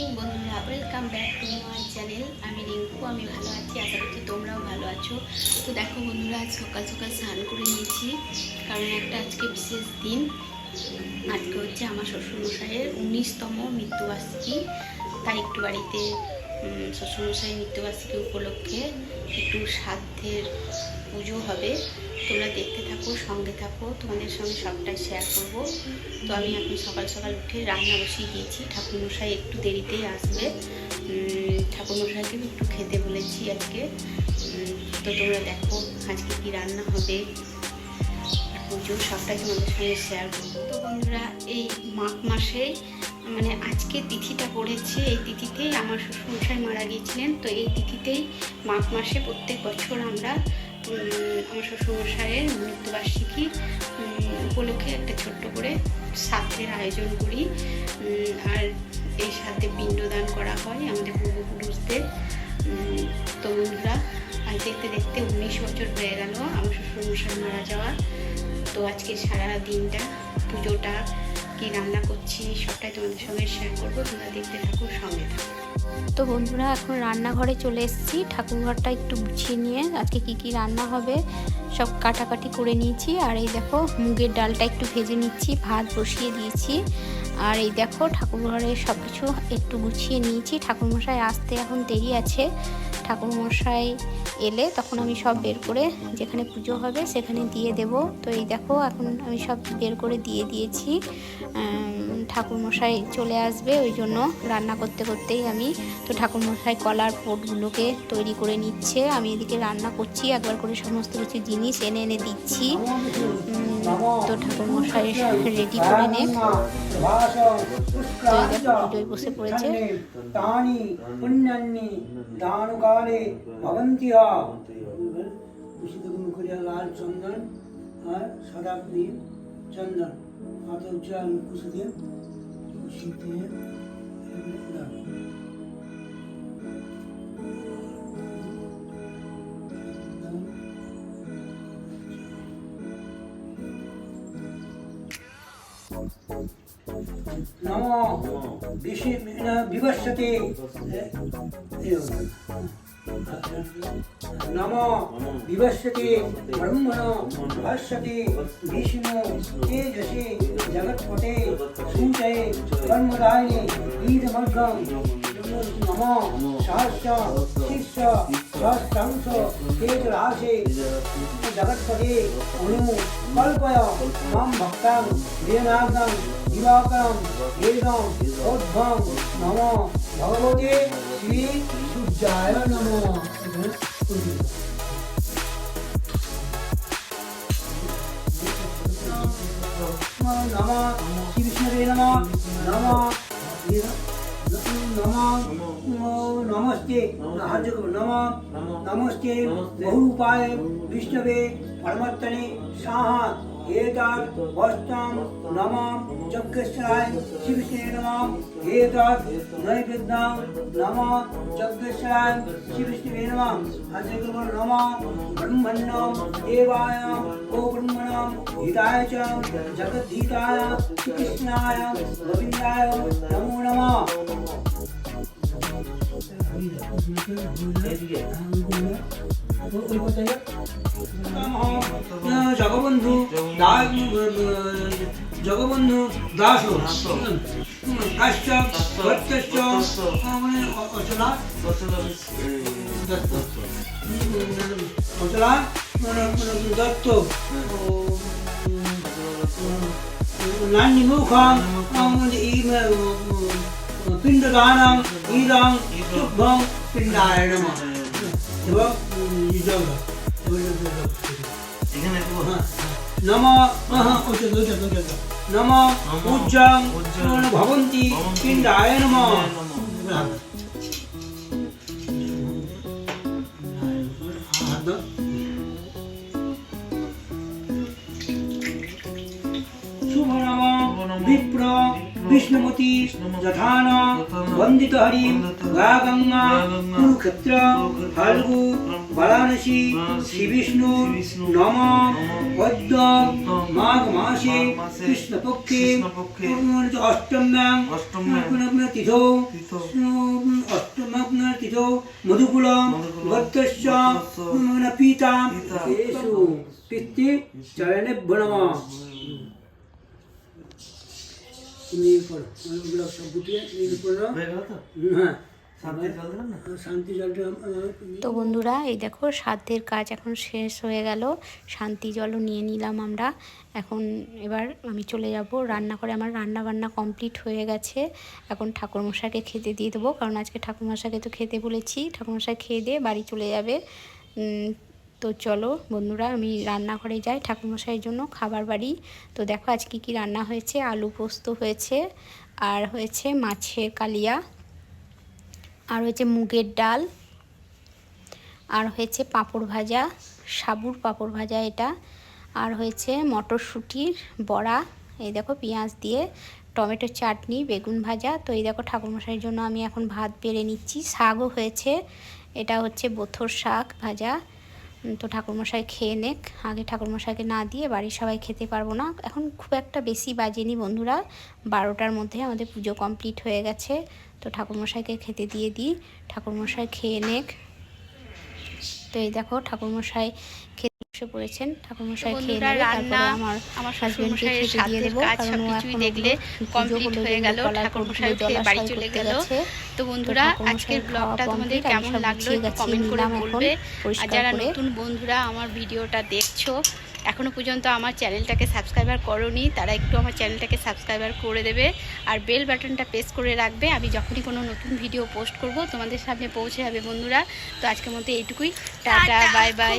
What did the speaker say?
Morning বন্ধুরা। Welcome back to my channel আমি রিঙ্কু আমি ভালো আছি আশা করছি তোমরাও ভালো আছো। তো দেখো বন্ধুরা আজ সকাল সকাল স্নান করে নিয়েছি কারণ একটা আজকে বিশেষ দিন। আজকে হচ্ছে আমার শ্বশুরমশাইয়ের উনিশতম মৃত্যুবার্ষিকী। তাই একটু বাড়িতে উম, শ্বশুরমশাইয়ের মৃত্যুবার্ষিকী উপলক্ষে একটু সাধ্যের পুজো হবে। তোমরা দেখতে থাকো, সঙ্গে থাকো, তোমাদের সঙ্গে সবটাই শেয়ার করব। তো আমি এখন সকাল সকাল উঠে রান্না বসিয়ে দিয়েছি। ঠাকুরমশাই একটু দেরিতেই আসবে। ঠাকুরমশাইকে একটু খেতে বলেছি আজকে। তো তোমরা দেখো আজকে কি রান্না হবে। পুজো সবটাই তোমাদের সঙ্গে শেয়ার করব। তো বন্ধুরা, এই মাঘ মাসে মানে আজকে তিথিটা পড়েছে। এই তিথিতেই আমার শ্বশুরমশাই মারা গিয়েছিলেন। তো এই তিথিতেই মাঘ মাসে প্রত্যেক বছর আমরা আমার শ্বশুরমশাইয়ের মৃত্যুবার্ষিকী উপলক্ষে একটা ছোট্ট করে সাধ্যের আয়োজন করি। আর এই সাধ্যে পিণ্ডদান করা হয় আমাদের পূর্বপুরুষদের। তরুণরা আজ দেখতে দেখতে উনিশ বছর হয়ে গেল, আমার শ্বশুরমশাই মারা যাওয়া তো আজকে সারা দিনটা পুজোটা কি রান্না করছি, সবটাই তোমাদের সঙ্গে শেয়ার করব। তোমরা দেখতে থাকো, সঙ্গে থাকো। তো বন্ধুরা, এখন রান্নাঘরে চলে এসেছি। ঠাকুরঘরটা একটু গুছিয়ে নিয়ে আজকে কি কি রান্না হবে সব কাটাকাটি করে নিয়েছি। আর এই দেখো, মুগের ডালটা একটু ভেজে নিচ্ছি, ভাত বসিয়ে দিয়েছি। আর এই দেখো, ঠাকুরঘরে সব কিছু একটু গুছিয়ে নিয়েছি। ঠাকুরমশাই আসতে এখন দেরি আছে। ঠাকুরমশাই এলে তখন আমি সব বের করে যেখানে পুজো হবে সেখানে দিয়ে দেব। তো এই দেখো, এখন আমি সব বের করে দিয়ে দিয়েছি। ঠাকুরমশাই চলে আসবে ওই জন্য রান্না করতে করতেই আমি, তো ঠাকুরমশাই কলার পোটগুলোকে তৈরি করে নিচ্ছে। আমি এদিকে রান্না করছি, একবার করে সমস্ত কিছু জিনিস এনে এনে দিচ্ছি। তো ঠাকুরমশাই রেডি করে নে। পুজোয় বসে পড়েছে। তানি পুণ্যান্নি দানুকালে দূষিত গুণ করিয়া লাল চন্দন আর সাদা চন্দন। হাতে উজ্জ্বল কুশে দিয়ে কুশিতে নম বিশি বিবস্বতে নম বিবস্বতে ব্রহ্মণ ভাষ্যতে বিষ্ণু তেজসে জগৎপতে সূচয়ে কর্মদায়িনে ঈদমর্ঘম নম সহস্র শিষ্য সহস্রাংশ তেজরাশে జగత్పతి అణువు కల్పయం మం భక్తం దీనార్థం దివాకరం వేదం ఉద్భవం నమో భగవతే శ్రీ సూర్యాయ నమో నమ శ్రీ విష్ణువే నమ నమ नमस्ते। हजगुरु नम। नमस्ते। बहुपाय विष्णवे परमत्तने साहा एतत् वस्तां नमां जग्गेश्वराय शिवसे नमां। एतत् हिताय च जगद्धिताय कृष्णाय नमो नमः। జగబంధు జగబంధు దాసు కశ్చ ప్రత్యక్ష అచల అచల దత్త నాన్ని ముఖం ఈ মুখম পিণ্ডদানম ইদং শুভং পিণ্ডায় নমঃ এবং। নম নম উজ্জং ভবন্তি পিণ্ডায় নম শুভ নম বিপ্র विष्णुमती जथान वंदित हरि गा गंगा कुरुक्षेत्र, फाल्गु, वाराणसी श्री विष्णु नम पद्म माघ मासे कृष्ण पक्षे अष्टम्यां तिथो अष्टम तिथौ मधुकुल पीता चरण चरणे তুমি ওগুলো সব গুটিয়ে তুমি পড়ো হ্যাঁ। তুমি তো বন্ধুরা এই দেখো সাধ্যের কাজ এখন শেষ হয়ে গেল। শান্তি জলও নিয়ে নিলাম আমরা। এখন এবার আমি চলে যাব। রান্না করে আমার রান্না বান্না কমপ্লিট হয়ে গেছে। এখন ঠাকুরমশাকে খেতে দিয়ে দেবো। কারণ আজকে ঠাকুরমশাইকে তো খেতে বলেছি। ঠাকুরমশাই খেয়ে দিয়ে বাড়ি চলে যাবে। তো চলো বন্ধুরা, আমি রান্নাঘরে যাই ঠাকুরমশাইয়ের জন্য খাবার বাড়ি। তো দেখো আজ কী রান্না হয়েছে? আলু পোস্ত হয়েছে, আর হয়েছে মাছের কালিয়া, আর হয়েছে মুগের ডাল, আর হয়েছে পাঁপড় ভাজা, সাবুর পাঁপড় ভাজা এটা, আর হয়েছে মটরশুঁটির বড়া, এই দেখো পেঁয়াজ দিয়ে, টমেটো চাটনি, বেগুন ভাজা। তো এই দেখো ঠাকুরমশাইয়ের জন্য আমি এখন ভাত বেড়ে নিচ্ছি। শাকও হয়েছে, এটা হচ্ছে বোথর শাক ভাজা। তো ঠাকুরমশাই খেয়ে নেক। আগে ঠাকুরমশাইকে না দিয়ে বাড়ির সবাই খেতে পারব না। এখন খুব একটা বেশি বাজেনি বন্ধুরা। বারোটার মধ্যে আমাদের পুজো কমপ্লিট হয়ে গেছে। তো ঠাকুরমশাইকে খেতে দিয়ে দিই। ঠাকুরমশাই খেয়ে নেক। তো এই দেখো, ঠাকুরমশাই বসে পড়েছেন ঠাকুরমশাই খেয়ে নেবে তারপরে আমার আমার হাজবেন্ডকে খেতে দিয়ে দেবো কারণ ও এখন দেখলে complete হয়ে গেল, ঠাকুরমশাই খেয়ে বাড়ি চলে গেল। তো বন্ধুরা আজকের ব্লগটা তোমাদের কেমন লাগল কমেন্ট করে বলবে। আর যারা নতুন বন্ধুরা আমার ভিডিওটা দেখছ এখনও পর্যন্ত আমার চ্যানেলটাকে সাবস্ক্রাইবার করোনি তারা একটু আমার চ্যানেলটাকে সাবস্ক্রাইবার করে দেবে। আর বেল বাটনটা প্রেস করে রাখবে। আমি যখনই কোনো নতুন ভিডিও পোস্ট করব তোমাদের সামনে পৌঁছে যাবে বন্ধুরা। তো আজকের মতো এইটুকুই। Tata bye bye